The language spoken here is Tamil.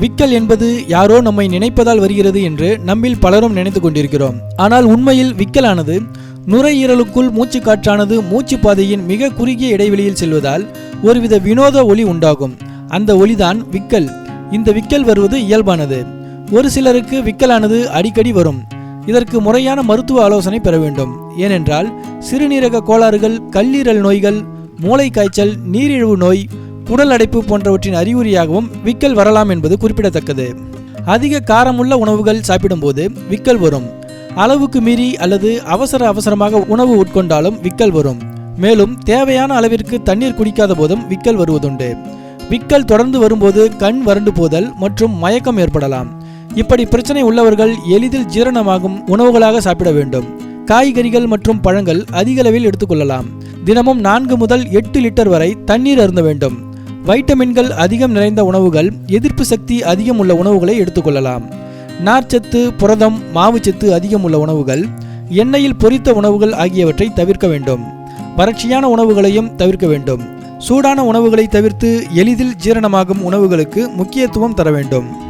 விக்கல் என்பது யாரோ நம்மை நினைப்பதால் வருகிறது என்று நம்மில் பலரும் நினைத்து கொண்டிருக்கிறோம். ஆனால் உண்மையில் விக்கலானது நுரையீரலுக்குள் மூச்சு காற்றானது மூச்சு பாதையின் மிக குறுகிய இடைவெளியில் செல்வதால் ஒருவித வினோத ஒளி உண்டாகும். அந்த ஒளிதான் விக்கல். இந்த விக்கல் வருவது இயல்பானது. ஒரு சிலருக்கு விக்கலானது அடிக்கடி வரும். இதற்கு முறையான மருத்துவ ஆலோசனை பெற வேண்டும். ஏனென்றால் சிறுநீரக கோளாறுகள் கல்லீரல் நோய்கள் மூளை காய்ச்சல் நீரிழிவு நோய் குடல் அடைப்பு போன்றவற்றின் அறிகுறியாகவும் விக்கல் வரலாம் என்பது குறிப்பிடத்தக்கது. அதிக காரமுள்ள உணவுகள் சாப்பிடும்போது விக்கல் வரும். அளவுக்கு மீறி அல்லது அவசர அவசரமாக உணவு உட்கொண்டாலும் விக்கல் வரும். மேலும் தேவையான அளவிற்கு தண்ணீர் குடிக்காத போதும் விக்கல் வருவதுண்டு. விக்கல் தொடர்ந்து வரும்போது கண் வறண்டு போதல் மற்றும் மயக்கம் ஏற்படலாம். இப்படி பிரச்சனை உள்ளவர்கள் எளிதில் ஜீரணமாகும் உணவுகளாக சாப்பிட வேண்டும். காய்கறிகள் மற்றும் பழங்கள் அதிக அளவில் எடுத்துக்கொள்ளலாம். தினமும் நான்கு முதல் எட்டு லிட்டர் வரை தண்ணீர் அருந்த வேண்டும். வைட்டமின்கள் அதிகம் நிறைந்த உணவுகள் எதிர்ப்பு சக்தி அதிகம் உள்ள உணவுகளை எடுத்துக்கொள்ளலாம். நார்ச்சத்து புரதம் மாவுச்சத்து அதிகம் உள்ள உணவுகள் எண்ணெயில் பொரித்த உணவுகள் ஆகியவற்றை தவிர்க்க வேண்டும். வறட்சியான உணவுகளையும் தவிர்க்க வேண்டும். சூடான உணவுகளை தவிர்த்து எளிதில் ஜீரணமாகும் உணவுகளுக்கு முக்கியத்துவம் தர வேண்டும்.